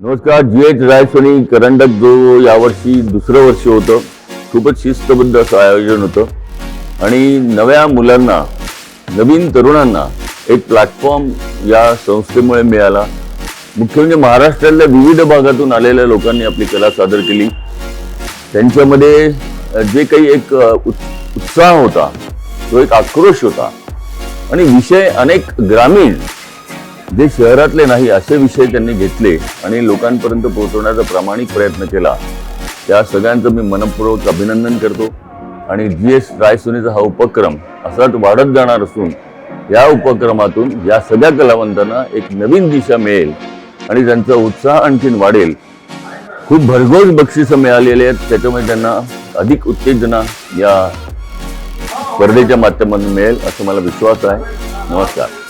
नमस्कार जी एच रायसोनी करंडक जो यावर्षी दुसरं वर्ष होतं. खूपच शिस्तबद्ध असं आयोजन होतं. आणि नव्या मुलांना नवीन तरुणांना एक प्लॅटफॉर्म या संस्थेमुळे मिळाला. मुख्य म्हणजे महाराष्ट्रातल्या विविध भागातून आलेल्या लोकांनी आपली कला सादर केली. त्यांच्यामध्ये जे काही एक उत्साह होता तो एक आक्रोश होता. आणि विषय अनेक ग्रामीण जे शहरातले नाही असे विषय त्यांनी घेतले आणि लोकांपर्यंत पोहोचवण्याचा प्रामाणिक प्रयत्न केला. त्या सगळ्यांचं मी मनपूर्वक अभिनंदन करतो. आणि जी एस रायसोनीचा हा उपक्रम असाच वाढत जाणार असून या उपक्रमातून या सगळ्या कलावंतांना एक नवीन दिशा मिळेल आणि त्यांचा उत्साह आणखीन वाढेल. खूप भरघोस बक्षिसं मिळालेली आहेत. त्याच्यामुळे त्यांना अधिक उत्तेजना या स्पर्धेच्या माध्यमातून मिळेल असं मला विश्वास आहे. नमस्कार.